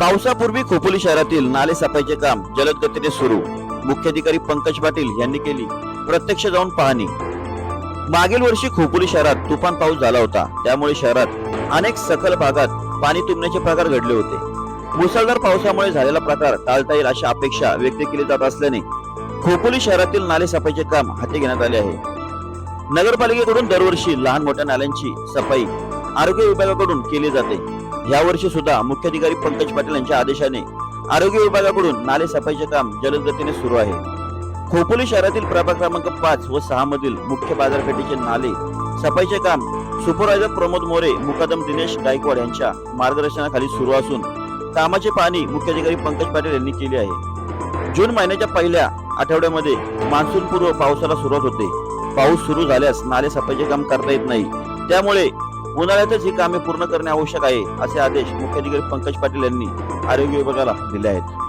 पावसापूर्वी खोपोली शहरातील नाले सफाईचे काम जलद गतीने सुरू. मुख्याधिकारी पंकज पाटील यांनी केली. प्रत्यक्ष जाऊन पाहणी. मागील वर्षी खोपोली शहरात तुफान पाऊस झाला होता. त्यामुळे शहरात अनेक सखल भागात पाणी तुंबण्याचे प्रकार घडले होते. मुसळधार पावसामुळे झालेला प्रकार टाळता येईल अशी अपेक्षा व्यक्त केली जात असल्याने खोपोली शहरातील नाले सफाईचे काम हाती घेण्यात आले आहे. नगरपालिकेकडून दरवर्षी लहान मोठ्या नाल्यांची सफाई आरोग्य विभागाकडून केली जाते. यावर्षी सुद्धा मुख्याधिकारी पंकज पाटील यांच्या आदेशाने आरोग्य विभागाकडून नाले सफाईचे काम जलद गतीने सुरू आहे. खोपोली शहरातील प्रभाग क्रमांक पाच व सहा मधील मुख्य बाजारपेठेचे नाले सफाईचे काम सुपरवायझर प्रमोद मोरे मुकादम दिनेश गायकवाड यांच्या मार्गदर्शनाखाली सुरू असून कामाचे पाहणी मुख्याधिकारी पंकज पाटील यांनी केली आहे. जून महिन्याच्या पहिल्या आठवड्यामध्ये मान्सून पूर्व पावसाला सुरुवात होते. पाऊस सुरू झाल्यास नाले सफाईचे काम करता येत नाही. त्यामुळे उन्हाळ्यातच ही कामे पूर्ण करणे आवश्यक आहे असे आदेश मुख्याधिकारी पंकज पाटील यांनी आरोग्य विभागाला दिले आहेत.